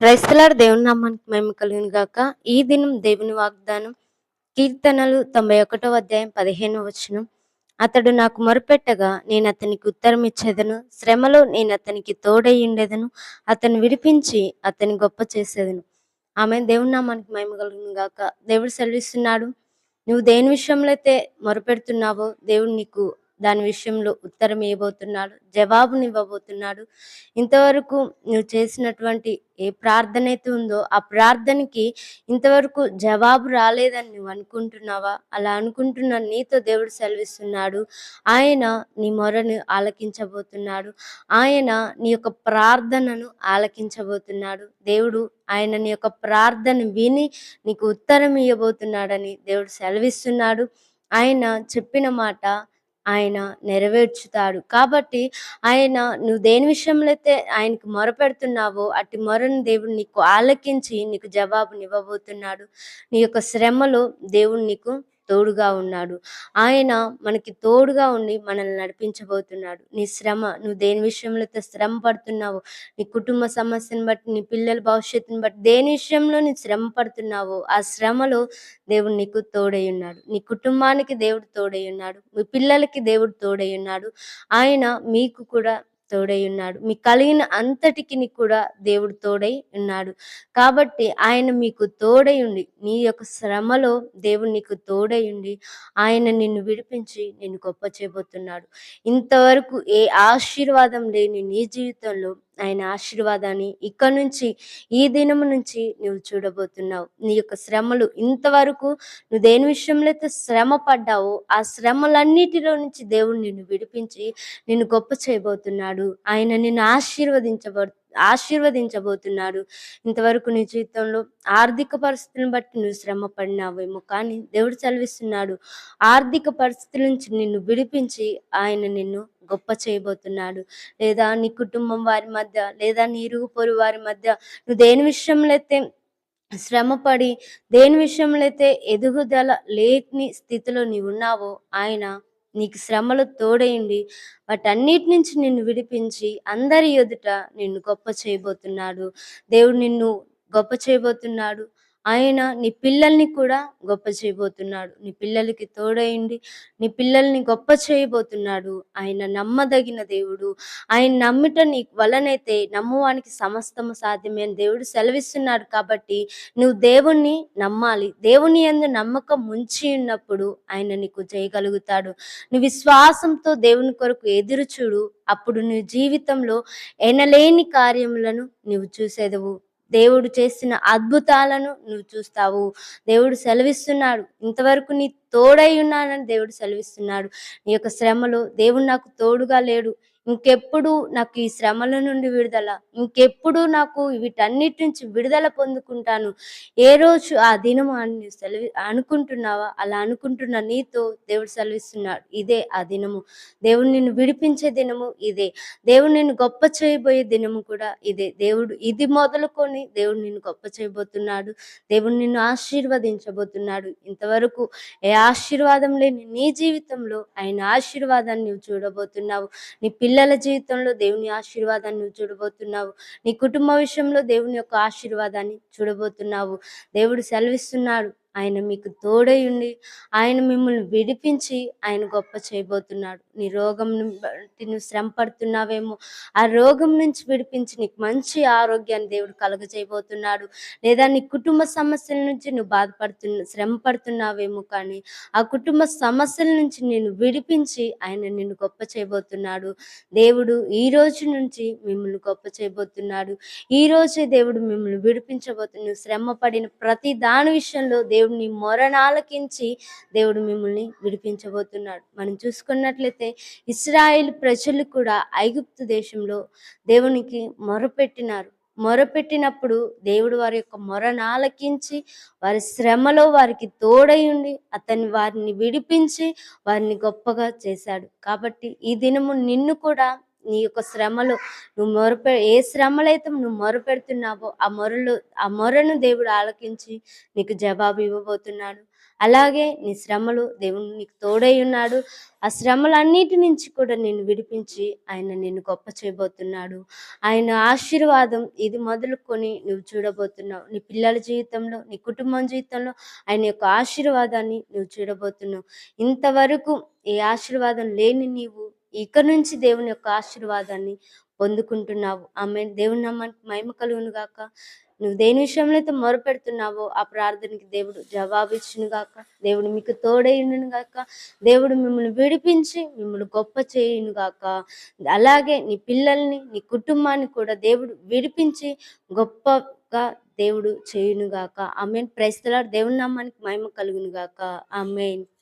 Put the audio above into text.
క్రైస్తలాడు దేవుని నామానికి మేము కలిగిన గాక. ఈ దినం దేవుని వాగ్దానం కీర్తనలు తొంభై ఒకటో అధ్యాయం పదిహేను వచనం. అతడు నాకు మొరపెట్టగా నేను అతనికి ఉత్తరం ఇచ్చేదను. శ్రమలో నేను అతనికి తోడై ఉండేదను. అతను విడిపించి అతని గొప్ప చేసేదను. ఆమె దేవుని నామానికి మేము కలిగిన గాక. దేవుడు సెలవిస్తున్నాడు నువ్వు దేని విషయంలో అయితే మొరపెడుతున్నావో దేవుడు నీకు దాని విషయంలో ఉత్తరం ఇవ్వబోతున్నాడు జవాబునివ్వబోతున్నాడు. ఇంతవరకు నువ్వు చేసినటువంటి ఏ ప్రార్థన అయితే ఉందో ఆ ప్రార్థనకి ఇంతవరకు జవాబు రాలేదని నువ్వు అనుకుంటున్నావా? అలా అనుకుంటున్న నీతో దేవుడు సెలవిస్తున్నాడు. ఆయన నీ మొరను ఆలకించబోతున్నాడు. ఆయన నీ యొక్క ప్రార్థనను ఆలకించబోతున్నాడు. దేవుడు ఆయన నీ యొక్క ప్రార్థన విని నీకు ఉత్తరం ఇవ్వబోతున్నాడని దేవుడు సెలవిస్తున్నాడు. ఆయన చెప్పిన మాట ఆయన నెరవేర్చుతాడు. కాబట్టి ఆయన నువ్వు దేని విషయంలో అయితే ఆయనకు మొరపెడుతున్నావో అటు మొరను దేవుడు నీకు ఆలకించి నీకు జవాబునివ్వబోతున్నాడు. నీ యొక్క శ్రమలో దేవుడు నీకు తోడుగా ఉన్నాడు. ఆయన మనకి తోడుగా ఉండి మనల్ని నడిపించబోతున్నాడు. నీ శ్రమ నువ్వు దేని విషయంలో అయితే శ్రమ పడుతున్నావో నీ కుటుంబ సమస్యను బట్టి నీ పిల్లల భవిష్యత్తుని బట్టి దేని విషయంలో నీ శ్రమ పడుతున్నావో ఆ శ్రమలో దేవుడు నీకు తోడై ఉన్నాడు. నీ కుటుంబానికి దేవుడు తోడై ఉన్నాడు. మీ పిల్లలకి దేవుడు తోడై ఉన్నాడు. ఆయన మీకు కూడా తోడై ఉన్నాడు. మీకు కలిగిన అంతటికి కూడా దేవుడు తోడై ఉన్నాడు. కాబట్టి ఆయన మీకు తోడై ఉండి నీ యొక్క శ్రమలో దేవుడు నీకు తోడై ఉండి ఆయన నిన్ను విడిపించి నిన్ను గొప్ప చేయబోతున్నాడు. ఇంతవరకు ఏ ఆశీర్వాదం లేని నీ జీవితంలో ఆయన ఆశీర్వాదాన్ని ఇక్కడ నుంచి ఈ దినము నుంచి నువ్వు చూడబోతున్నావు. నీ యొక్క శ్రమలు ఇంతవరకు నువ్వు దేని విషయంలో అయితే శ్రమ పడ్డావో ఆ శ్రమలన్నిటిలో నుంచి దేవుడు నిన్ను విడిపించి నిన్ను గొప్ప చేయబోతున్నాడు. ఆయన నిన్ను ఆశీర్వదించబో ఆశీర్వదించబోతున్నాడు. ఇంతవరకు నీ జీవితంలో ఆర్థిక పరిస్థితులను బట్టి నువ్వు శ్రమ పడినావేమో కానీ దేవుడు చదివిస్తున్నాడు ఆర్థిక పరిస్థితుల నుంచి నిన్ను విడిపించి ఆయన నిన్ను గొప్ప చేయబోతున్నాడు. లేదా నీ కుటుంబం వారి మధ్య లేదా నీ ఇరుగు పొరు వారి మధ్య నువ్వు దేని విషయంలో అయితే శ్రమపడి దేని విషయంలో అయితే ఎదుగుదల లేని స్థితిలో నీవు ఉన్నావో ఆయన నీకు శ్రమలు తోడైండి వాటన్నిటి నుంచి నిన్ను విడిపించి అందరి ఎదుట నిన్ను గొప్ప చేయబోతున్నాడు. దేవుడు నిన్ను గొప్ప చేయబోతున్నాడు. ఆయన నీ పిల్లల్ని కూడా గొప్ప చేయబోతున్నాడు. నీ పిల్లలకి తోడైండి నీ పిల్లల్ని గొప్ప చేయబోతున్నాడు. ఆయన నమ్మదగిన దేవుడు. ఆయన నమ్మిట నీ వలనైతే నమ్మువానికి సమస్తము సాధ్యమైన దేవుడు సెలవిస్తున్నాడు కాబట్టి నువ్వు దేవుణ్ణి నమ్మాలి. దేవుని ఎందు నమ్మకం ముంచి ఉన్నప్పుడు ఆయన నీకు చేయగలుగుతాడు. నువ్వు విశ్వాసంతో దేవుని కొరకు ఎదురు చూడు. అప్పుడు నీ జీవితంలో ఎనలేని కార్యములను నువ్వు చూసేదవు. దేవుడు చేసిన అద్భుతాలను నువ్వు చూస్తావు. దేవుడు సెలవిస్తున్నాడు. ఇంతవరకు నీ తోడై ఉన్నానని దేవుడు సెలవిస్తున్నాడు. నీ యొక్క శ్రమలో దేవుడు నాకు తోడుగా లేడు. ఇంకెప్పుడు నాకు ఈ శ్రమల నుండి విడుదల ఇంకెప్పుడు నాకు వీటన్నిటి నుంచి విడుదల పొందుకుంటాను. ఏ రోజు ఆ దినం అని సెలవి అనుకుంటున్నావా? అలా అనుకుంటున్న నీతో దేవుడు సెలవిస్తున్నాడు. ఇదే ఆ దినము. దేవుడు నిన్ను విడిపించే దినము ఇదే. దేవుడు నిన్ను గొప్ప చేయబోయే దినము కూడా ఇదే. దేవుడు ఇది మొదలుకొని దేవుడు నిన్ను గొప్ప చేయబోతున్నాడు. దేవుడు నిన్ను ఆశీర్వదించబోతున్నాడు. ఇంతవరకు ఏ ఆశీర్వాదం లేని నీ జీవితంలో ఆయన ఆశీర్వాదాన్ని నువ్వు చూడబోతున్నావు. నీ పిల్ల పిల్లల జీవితంలో దేవుని ఆశీర్వాదాన్ని నువ్వు చూడబోతున్నావు. నీ కుటుంబ విషయంలో దేవుని యొక్క ఆశీర్వాదాన్ని చూడబోతున్నావు. దేవుడు సెలవిస్తున్నాడు. ఆయన మీకు తోడై ఉండి ఆయన మిమ్మల్ని విడిపించి ఆయన గొప్ప చేయబోతున్నాడు. నీ రోగం బట్టి నువ్వు శ్రమ పడుతున్నావేమో ఆ రోగం నుంచి విడిపించి నీకు మంచి ఆరోగ్యాన్ని దేవుడు కలుగజేయబోతున్నాడు. లేదా నీ కుటుంబ సమస్యల నుంచి నువ్వు బాధపడుతున్న శ్రమ పడుతున్నావేమో కానీ ఆ కుటుంబ సమస్యల నుంచి నేను విడిపించి ఆయన నిన్ను గొప్ప చేయబోతున్నాడు. దేవుడు ఈ రోజు నుంచి మిమ్మల్ని గొప్ప చేయబోతున్నాడు. ఈ రోజే దేవుడు మిమ్మల్ని విడిపించబోతున్నాడు శ్రమ పడిన ప్రతి దాని విషయంలో దేవుడు దేవుడిని మొరనాలకించి దేవుడు మిమ్మల్ని విడిపించబోతున్నాడు. మనం చూసుకున్నట్లయితే ఇస్రాయేల్ ప్రజలు కూడా ఐగుప్తు దేశంలో దేవునికి మొరపెట్టినారు. మొరపెట్టినప్పుడు దేవుడు వారి యొక్క మొరను ఆలకించి వారి శ్రమలో వారికి తోడై ఉండి అతని వారిని విడిపించి వారిని గొప్పగా చేశాడు. కాబట్టి ఈ దినము నిన్ను కూడా నీ యొక్క శ్రమలు నువ్వు మొరపె ఏ శ్రమలైతే నువ్వు మొరపెడుతున్నావో ఆ మొరలు ఆ మొరను దేవుడు ఆలకించి నీకు జవాబు ఇవ్వబోతున్నాడు. అలాగే నీ శ్రమలు దేవుడు నీకు తోడై ఉన్నాడు. ఆ శ్రమలన్నిటి నుంచి కూడా నేను విడిపించి ఆయన నిన్ను గొప్ప చేయబోతున్నాడు. ఆయన ఆశీర్వాదం ఇది మొదలుకొని నువ్వు చూడబోతున్నావు. నీ పిల్లల జీవితంలో నీ కుటుంబం జీవితంలో ఆయన యొక్క ఆశీర్వాదాన్ని నువ్వు చూడబోతున్నావు. ఇంతవరకు ఏ ఆశీర్వాదం లేని నీవు ఇక నుంచి దేవుని యొక్క ఆశీర్వాదాన్ని పొందుకుంటున్నావు. ఆమె దేవుని నమ్మకి మహిమ కలుగును గాక. నువ్వు దేని విషయంలో అయితే మొరపెడుతున్నావో ఆ ప్రార్థనకి దేవుడు జవాబిచ్చును గాక. దేవుడు మీకు తోడైను గాక. దేవుడు మిమ్మల్ని విడిపించి మిమ్మల్ని గొప్ప చేయును గాక. అలాగే నీ పిల్లల్ని నీ కుటుంబాన్ని కూడా దేవుడు విడిపించి గొప్పగా దేవుడు చేయును గాక. ఆమెన్. ప్రైస్తలాడు దేవుని నామానికి మహిమ కలుగును గాక. ఆమెన్.